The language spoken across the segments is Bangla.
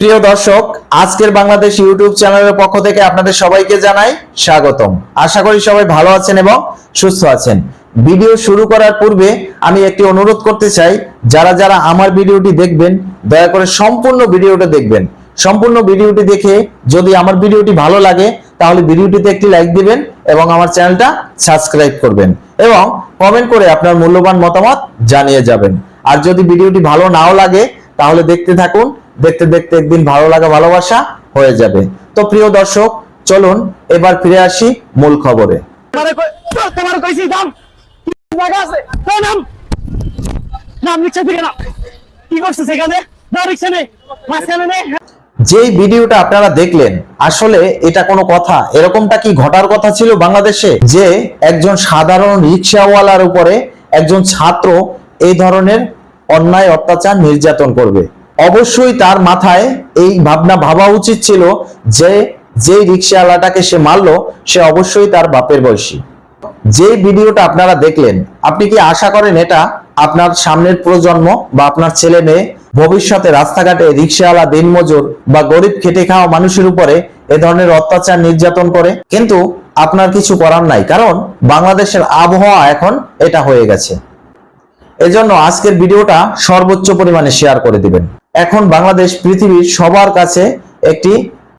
প্রিয় দর্শক, আজকের বাংলাদেশ ইউটিউব চ্যানেলের পক্ষ থেকে আপনাদের সবাইকে জানাই স্বাগতম। আশা করি সবাই ভালো আছেন এবং সুস্থ আছেন। ভিডিও শুরু করার পূর্বে আমি একটি অনুরোধ করতে চাই, যারা যারা আমার ভিডিওটি দেখবেন, দয়া করে সম্পূর্ণ ভিডিওটা দেখবেন। সম্পূর্ণ ভিডিওটি দেখে যদি আমার ভিডিওটি ভালো লাগে, তাহলে ভিডিওটিতে একটি লাইক দিবেন এবং আমার চ্যানেলটা সাবস্ক্রাইব করবেন এবং কমেন্ট করে আপনার মূল্যবান মতামত জানিয়ে যাবেন। আর যদি ভিডিওটি ভালো নাও লাগে তাহলে দেখতে থাকুন দেখতে দেখতে একদিন ভালো লাগা ভালোবাসা হয়ে যাবে। তো প্রিয় দর্শক চলুন এবার ফিরে আসি মূল খবরে। তোমারে কই তোর- তোমার কইছি দাম! জায়গা আছে। তো নাম! নাম রিক্সা থেকে নাম কি করছিস এখানে? না। রিক্সা নেই মাঝখানে নেই যেই ভিডিওটা আপনারা দেখলেন আসলে এটা কোনো কথা। এরকমটা কি ঘটার কথা ছিল বাংলাদেশে? যে একজন সাধারণ রিক্সাওয়ালার উপরে একজন ছাত্র এই ধরনের অন্যায়, অত্যাচার নির্যাতন করবে। অবশ্যই তার মাথায় এই ভাবনা ভাবা উচিত ছিল যে, যেই রিক্সাওয়ালাটাকে সে মারলো, সে অবশ্যই তার বাপের বয়সী। যে ভিডিওটা আপনারা দেখলেন, আপনি কি আশা করেন এটা আপনার সামনের প্রজন্ম বা আপনার ছেলে মেয়ে ভবিষ্যতে রাস্তাঘাটে রিক্সাওয়ালা, দিনমজুর বা গরিব খেটে খাওয়া মানুষের উপরে এ ধরনের অত্যাচার নির্যাতন করে? কিন্তু আপনার কিছু করার নাই, কারণ বাংলাদেশের আবহাওয়া এখন এটা হয়ে গেছে। এজন্য আজকের ভিডিওটা সর্বোচ্চ পরিমাণে শেয়ার করে দিবেন। এখন বাংলাদেশ পৃথিবীর সবার কাছে একটি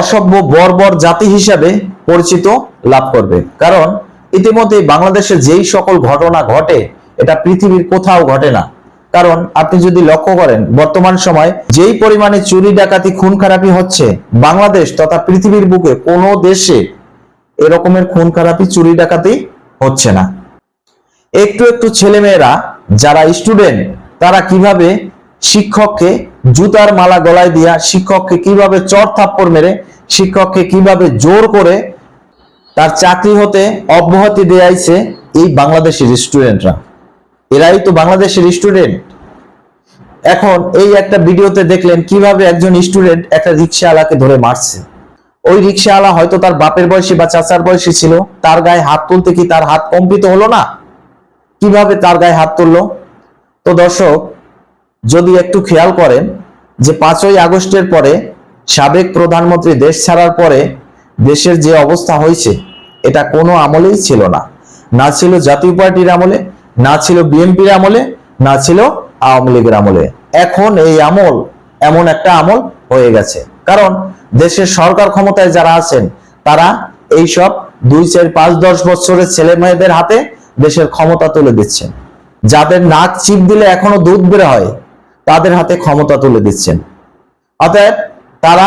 অসভ্য, বর্বর জাতি হিসাবে পরিচিত লাভ করবে। কারণ ইতিমধ্যে বাংলাদেশে যেই সকল ঘটনা ঘটে, এটা পৃথিবীর কোথাও ঘটে না। কারণ আপনি যদি লক্ষ্য করেন, বর্তমান সময় যেই পরিমাণে চুরি, ডাকাতি খুন খারাপি হচ্ছে, বাংলাদেশ তথা পৃথিবীর বুকে কোনো দেশে এরকমের খুন খারাপি চুরি, ডাকাতি হচ্ছে না। একটু একটু ছেলেমেয়েরা যারা স্টুডেন্ট তারা কীভাবে শিক্ষককে জুতার মালা গলায় দিয়া শিক্ষককে কীভাবে চর থাপ্পড় মেরে, শিক্ষককে কীভাবে জোর করে তার চাকরি হতে অব্যাহতি দেয়াইছে এই বাংলাদেশের স্টুডেন্টরা এরাই তো বাংলাদেশের স্টুডেন্ট এখন এই একটা ভিডিওতে দেখলেন কীভাবে একজন স্টুডেন্ট একটা রিক্সাওয়ালাকে ধরে মারছে। ওই রিক্সাওয়ালা হয়তো তার বাপের বয়সী বা চাচার বয়সী ছিল, তার গায়ে হাত তুলতে কি তার হাত কম্পিত হলো না? কীভাবে তার গায়ে হাত তুললো? তো দর্শক, যদি একটু খেয়াল করেন যে পাঁচই আগস্টের পরে সাবেক প্রধানমন্ত্রী দেশ ছাড়ার পরে দেশের যে অবস্থা হয়েছে, এটা কোনো আমলেই ছিল না। না ছিল জাতীয় পার্টির আমলে, না ছিল বিএনপির আমলে, না ছিল আওয়ামী লীগের আমলে। এখন এই আমল এমন একটা আমল হয়ে গেছে। কারণ দেশের সরকার ক্ষমতায় যারা আছেন, তারা এই সব দুই, চার, পাঁচ, দশ বছরের ছেলে মেয়েদের হাতে দেশের ক্ষমতা তুলে দিচ্ছেন। যাদের নাক চিপ দিলে এখনও দুধ বের হয়, তাদের হাতে ক্ষমতা তুলে দিচ্ছেন। অতএব তারা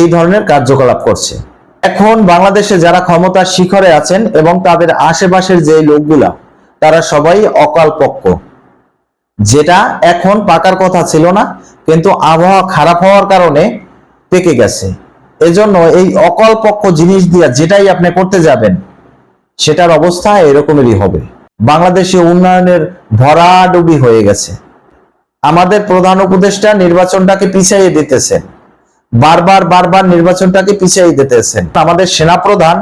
এই ধরনের কার্যকলাপ করছে। এখন বাংলাদেশে যারা ক্ষমতার শিখরে আছেন এবং তাদের আশেপাশের যে লোকগুলা, তারা সবাই অকাল পক্ষ যেটা এখন পাকার কথা ছিল না, কিন্তু আবহাওয়া খারাপ হওয়ার কারণে পেকে গেছে। এজন্য এই অকল পক্ষ জিনিস দিয়া যেটাই আপনি করতে যাবেন সেটার অবস্থা এরকমেরই হবে। বাংলাদেশে উন্নয়নের ভরাডুবি হয়ে গেছে। আমাদের প্রধান উপদেষ্টা নির্বাচনটাকে পিছাইয়ে দিতেছেন। বারবার বারবার নির্বাচনটাকে পিছাইয়ে দিতেছেন। আমাদের সেনাপ্রধান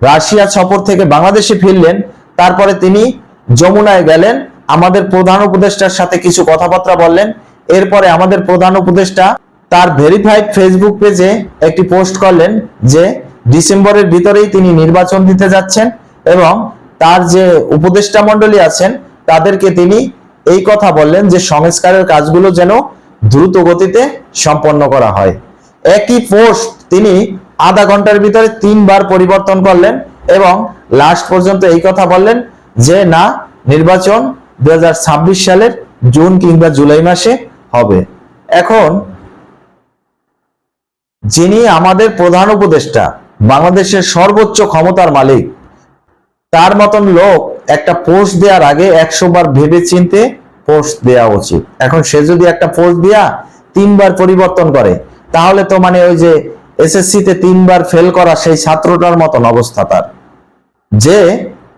রাশিয়া সফর থেকে বাংলাদেশে ফিরলেন, তারপরে তিনি যমুনায় গেলেন, আমাদের প্রধান উপদেষ্টার সাথে কিছু কথাবার্তা বললেন, এরপরে আমাদের প্রধান উপদেষ্টা তার ভেরিফাইড ফেসবুক পেজে একটি পোস্ট করলেন যে ডিসেম্বরের ভিতরেই তিনি নির্বাচন দিতে যাচ্ছেন। এবং তার যে উপদেষ্টা মণ্ডলী আছেন, তাদেরকে তিনি এই কথা বললেন যে সংস্কারের কাজগুলো যেন দ্রুত গতিতে সম্পন্ন করা হয়। একই পোস্ট তিনি আধা ঘণ্টার ভিতরে তিনবার পরিবর্তন করলেন এবং লাস্ট পর্যন্ত এই কথা বললেন যে, না, নির্বাচন দু হাজার ছাব্বিশ সালের জুন কিংবা জুলাই মাসে হবে। এখন যিনি আমাদের প্রধান উপদেষ্টা, বাংলাদেশের সর্বোচ্চ ক্ষমতার মালিক তার মতন লোক একটা পোস্ট দেওয়ার আগে একশো বার ভেবে চিনতে পোস্ট দেওয়া উচিত। এখন সে যদি একটা পোস্ট দেয়া তিনবার পরিবর্তন করে, তাহলে তো মানে ওই যে এসএসসি তে তিনবার ফেল করা সেই ছাত্রটার মতন অবস্থা তার। যে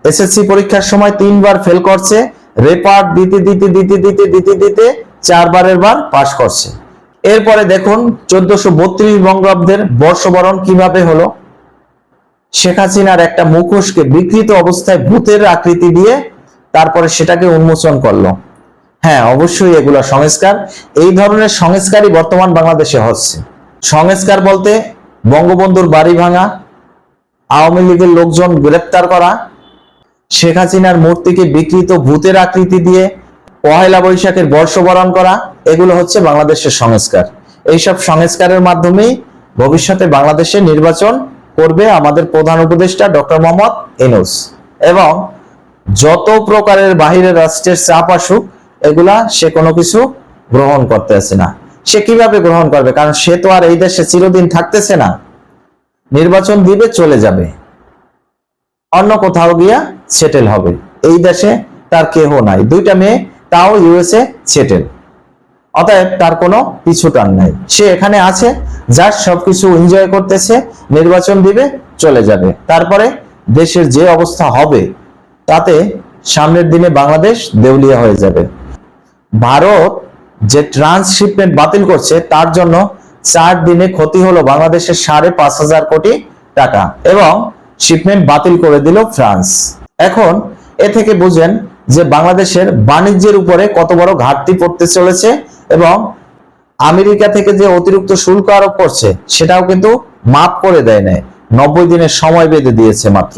এসএসসি পরীক্ষার সময় তিনবার ফেল করছে রেপার্ট দিতে দিতে দিতে দিতে দিতে দিতে চারবারের বার পাশ করছে। এরপরে দেখুন, চোদ্দশো বত্রিশ বঙ্গাব্দের বর্ষবরণ কীভাবে হলো? শেখ হাসিনার একটা মুখোশকে বিকৃত অবস্থায় ভূতের আকৃতি দিয়ে তারপরে সেটাকে উন্মোচন করল। হ্যাঁ অবশ্যই এগুলো সংস্কার। এই ধরনের সংস্কারই বর্তমান বাংলাদেশে হচ্ছে। সংস্কার বলতে বঙ্গবন্ধুর বাড়ি ভাঙা, আওয়ামী লীগের লোকজন গ্রেপ্তার করা, শেখ হাসিনার মূর্তিকে বিকৃত ভূতের আকৃতি দিয়ে পহেলা বৈশাখের বর্ষবরণ করা, এগুলো হচ্ছে বাংলাদেশের সংস্কার। এইসব সংস্কারের মাধ্যমেই ভবিষ্যতে বাংলাদেশে নির্বাচন করবে আমাদের প্রধান উপদেষ্টা ডক্টর মোহাম্মদ ইনুস। এবং যত প্রকারের বাহিরের রাষ্ট্রের চাপ আসুক, এগুলা সে কোনো কিছু গ্রহণ করতেছে না। সে কীভাবে গ্রহণ করবে? কারণ সে তো আর এই দেশে চিরদিন থাকতেছে না। নির্বাচন দিবে, চলে যাবে। অন্য কোথাও গিয়া সেটেল হবে। এই দেশে তার কেহ নাই। দুইটা মেয়ে, তাও ইউএসএ সেটেল অতএব তার কোনো পিছু টান নাই। সে এখানে আছে যার সবকিছু এনজয় করতেছে, নির্বাচন দিবে, চলে যাবে। তারপরে দেশের যে অবস্থা হবে, তাতে সামনের দিনে বাংলাদেশ দেউলিয়া হয়ে যাবে। ভারত যে ট্রান্সশিপমেন্ট বাতিল করছে, তার জন্য চার দিনে ক্ষতি হলো বাংলাদেশের সাড়ে পাঁচ হাজার কোটি টাকা এবং শিপমেন্ট বাতিল করে দিল ফ্রান্স। এখন এ থেকে বুঝেন যে বাংলাদেশের বাণিজ্যের উপরে কত বড় ঘাটতি পড়তে চলেছে এবং আমেরিকা থেকে যে অতিরিক্ত শুল্ক আরোপ করছে, সেটাও কিন্তু মাপ করে দেয় নাই। নব্বই দিনের সময় বেঁধে দিয়েছে মাত্র।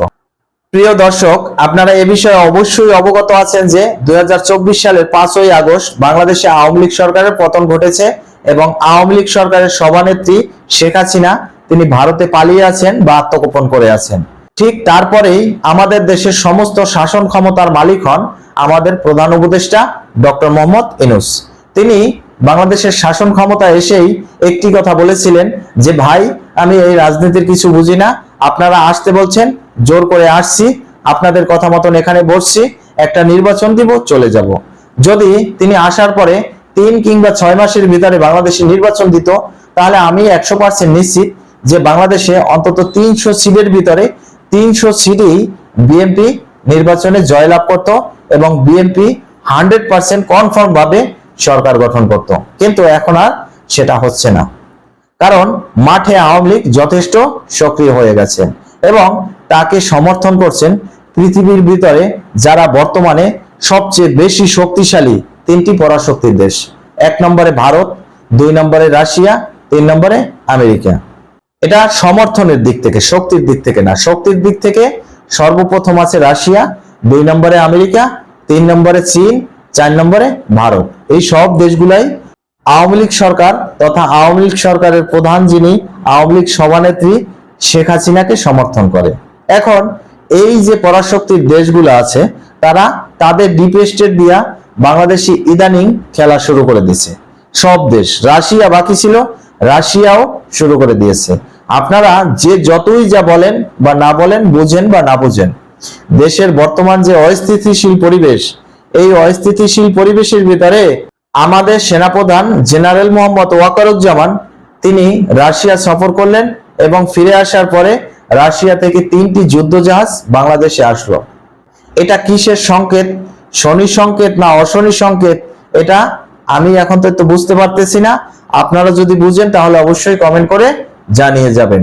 প্রিয় দর্শক, আপনারা এ বিষয়ে অবশ্যই অবগত আছেন যে দুই হাজার চব্বিশ সালের পাঁচই আগস্ট বাংলাদেশে আওয়ামী লীগ সরকারের পতন ঘটেছে এবং আওয়ামী লীগ সরকারের সভানেত্রী শেখ হাসিনা, তিনি ভারতে পালিয়ে আছেন বা আত্মগোপন করে আছেন। ঠিক তারপরেই আমাদের দেশের সমস্ত শাসন ক্ষমতার মালিক হন আমাদের প্রধান উপদেষ্টা ডক্টর মোহাম্মদ ইনুস। তিনি বাংলাদেশের শাসন ক্ষমতা এসেই একটি কথা বলেছিলেন যে, ভাই, আমি এই রাজনীতির কিছু বুঝি না। আপনারা আসতে বলছেন, জোর করে আসছি। আপনাদের কথা মতন এখানে বসছি। একটা নির্বাচন দিব, চলে যাব। যদি তিনি আসার পরে তিন কিংবা ছয় মাসের ভিতরে বাংলাদেশে নির্বাচন দিত, তাহলে আমি একশো পার্সেন্ট নিশ্চিত যে বাংলাদেশে অন্তত তিনশো সিটের ভিতরে তিনশো সিটই বিএনপি নির্বাচনে জয়লাভ করত এবং বিএনপি হান্ড্রেড পার্সেন্ট কনফার্ম ভাবে সরকার গঠন করত। কিন্তু এখন আর সেটা হচ্ছে না। কারণ মাঠে আওয়ামী লীগ যথেষ্ট সক্রিয় হয়ে গেছে এবং তাকে সমর্থন করছেন পৃথিবীর ভিতরে যারা বর্তমানে সবচেয়ে বেশি শক্তিশালী তিনটি পরাশক্তির দেশ। এক নম্বরে ভারত, দুই নম্বরে রাশিয়া, তিন নম্বরে আমেরিকা। এটা সমর্থনের দিক থেকে, শক্তির দিক থেকে না, শক্তির দিক থেকে সর্বপ্রথম আছে রাশিয়া, দুই নম্বরে আমেরিকা, তিন নম্বরে চীন চার নম্বরে ভারত। এই সব দেশগুলাই আওয়ামী লীগ সরকার তথা আওয়ামী লীগ সরকারের প্রধান যিনি আওয়ামী লীগ সভানেত্রী শেখ হাসিনাকে সমর্থন করে। এখন এই যে পরাশক্তির দেশগুলো আছে, তারা তাদের ডিপ স্টেট দিয়া বাংলাদেশি ইদানিং খেলা শুরু করে দিয়েছে। সব দেশ, রাশিয়া বাকি ছিল, রাশিয়াও শুরু করে দিয়েছে। আপনারা যে যতই যা বলেন বা না বলেন, বুঝেন বা না বুঝেন, দেশের বর্তমান যে অস্থিতিশীল পরিবেশ এই অস্থিতিশীল পরিবেশের ভিতরে আমাদের সেনাপ্রধান জেনারেল মোহাম্মদ ওয়াকারুজ্জামান, তিনি রাশিয়া সফর করলেন এবং ফিরে আসার পরে রাশিয়া থেকে তিনটি যুদ্ধ জাহাজ বাংলাদেশে আসলো। এটা কিসের সংকেত? শনি সংকেত না অশনি সংকেত? এটা আমি এখন তো একটু বুঝতে পারতেছি না। আপনারা যদি বুঝেন তাহলে অবশ্যই কমেন্ট করে জানিয়ে যাবেন।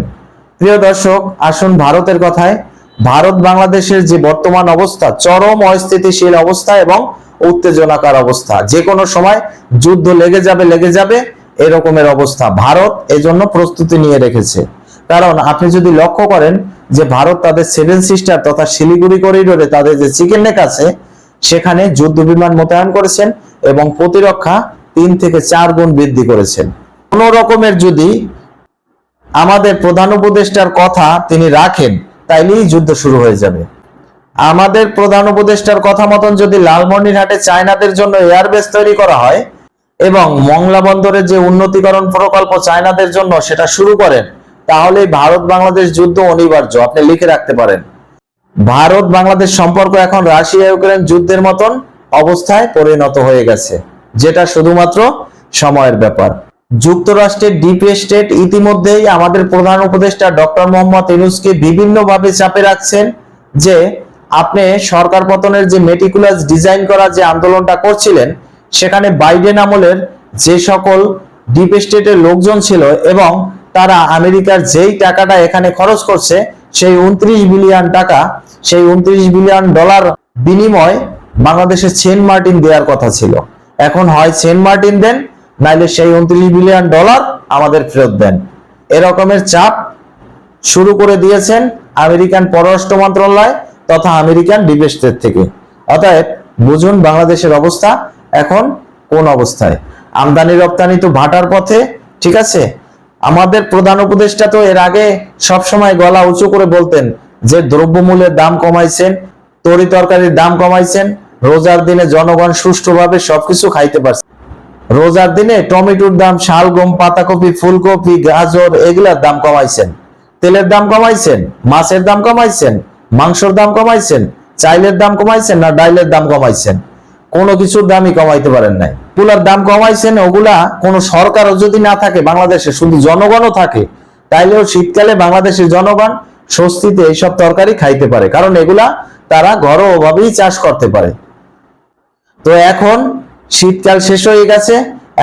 প্রিয় দর্শক, আসুন ভারতের কথায়। ভারত বাংলাদেশের যে বর্তমান অবস্থা, চরম অস্থিতিশীল অবস্থা এবং উত্তেজনাকার অবস্থা। যে কোনো সময় যুদ্ধ লেগে যাবে লেগে যাবে, এরকমের অবস্থা। ভারত এজন্য প্রস্তুতি নিয়ে রেখেছে। কারণ আপনি যদি লক্ষ্য করেন যে ভারত তাদের সেভেন সিস্টার তথা শিলিগুড়ি করিডোরে তাদের যে চিকেন নেক আছে, সেখানে যুদ্ধ বিমান মোতায়েন করেছেন এবং প্রতিরক্ষা তিন থেকে চার গুণ বৃদ্ধি করেছেন। কোন রকমের যদি আমাদের প্রধান উপদেষ্টার কথা তিনি রাখেন তাইলেই যুদ্ধ শুরু হয়ে যাবে। আমাদের প্রধান উপদেষ্টার কথা মতন যদি লালমনিরহাটে চায়নাদের জন্য এয়ারবেস তৈরি করা হয় এবং মংলা বন্দরের যে উন্নতিকরণ প্রকল্প চায়নাদের জন্য সেটা শুরু করেন, তাহলে ভারত বাংলাদেশ যুদ্ধ অনিবার্য, আপনি লিখে রাখতে পারেন। ভারত বাংলাদেশ সম্পর্ক এখন রাশিয়া ইউক্রেন যুদ্ধের মতন অবস্থায় পরিণত হয়ে গেছে, যেটা শুধুমাত্র সময়ের ব্যাপার। যুক্তরাষ্ট্রের ডিপ স্টেট ইতিমধ্যেই আমাদের প্রধান উপদেষ্টা ডক্টর মোহাম্মদ ইউনুসকে বিভিন্নভাবে চাপে রাখছেন যে আপনি সরকার পতনের যে মেটিকুলাস ডিজাইন করা যে আন্দোলনটা করছিলেন, সেখানে বাইডেন আমলের যে সকল ডিপ স্টেটের লোকজন ছিল এবং তারা আমেরিকার যেই টাকাটা এখানে খরচ করছে, সেই উনত্রিশ বিলিয়ন টাকা, সেই উনত্রিশ বিলিয়ন ডলার বিনিময় বাংলাদেশের সেন্ট মার্টিন দেওয়ার কথা ছিল। এখন হয় সেন্ট মার্টিন দেন নাইলে সেই উনত্রিশ বিলিয়ন ডলার আমাদের ফেরত দেন। এরকমের চাপ শুরু করে দিয়েছেন আমেরিকান পররাষ্ট্র মন্ত্রণালয় তথা আমেরিকান স্টেট থেকে। অতএব বুঝুন বাংলাদেশের অবস্থা এখন কোন অবস্থায়। আমদানি রপ্তানি তো ভাটার পথে, ঠিক আছে? আমাদের প্রধান উপদেষ্টা তো এর আগে সব সময় গলা উঁচু করে বলতেন যে দ্রব্যমূল্যের দাম কমাইছেন, তরি তরকারির দাম কমাইছেন, রোজার দিনে জনগণ সুষ্ঠুভাবে সবকিছু খাইতে পারছে। রোজার দিনে টমেটোর দাম, শালগম, পাতাকপি, ফুলকপি, গাজর, এগুলার দাম কমাইছেন। তেলের দাম কমাইছেন, মাছের দাম কমাইছেন, মাংসর দাম কমাইছেন, চাইলের দাম কমাইছেন না ডাইলের দাম কমাইছেন। কোনো কিছুর দামই কমাইতে পারেন নাই। ওগুলার দাম কমাইছেন, ওগুলা কোনো সরকারও যদি না থাকে, বাংলাদেশে শুধু জনগণও থাকে, তাইলেও শীতকালে বাংলাদেশের জনগণ স্বস্তিতে এইসব তরকারি খাইতে পারে। কারণ এগুলা তারা ঘরোয়াভাবেই চাষ করতে পারে। তো এখন শীতকাল শেষ হয়ে গেছে।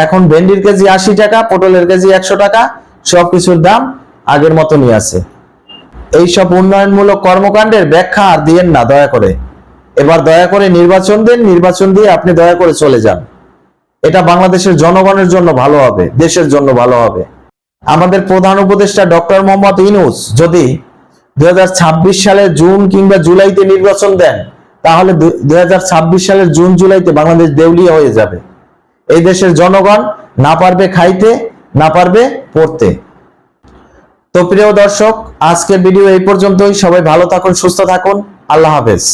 এখন ভেন্ডির কেজি আশি টাকা, পটলের কেজি একশো টাকা, সবকিছুর দাম আগের মতনই আছে। এইসব উন্নয়নমূলক কর্মকাণ্ডের ব্যাখ্যা আর দিয়েন না, দয়া করে। এবার দয়া করে নির্বাচন দিন, নির্বাচন দিয়ে আপনি দয়া করে চলে যান। এটা বাংলাদেশের জনগণের জন্য ভালো হবে, দেশের জন্য ভালো হবে। আমাদের প্রধান উপদেষ্টা ডক্টর মোহাম্মদ ইনুস যদি দুই সালের জুন কিংবা জুলাইতে নির্বাচন দেন তাহলে দুই হাজার ছাব্বিশ সালের জুন, জুলাইতে বাংলাদেশ দেউলিয়া হয়ে যাবে। এই দেশের জনগণ না পারবে খাইতে, না পারবে পড়তে। তো প্রিয় দর্শক, আজকের ভিডিও এই পর্যন্তই। সবাই ভালো থাকুন, সুস্থ থাকুন। আল্লাহ হাফেজ।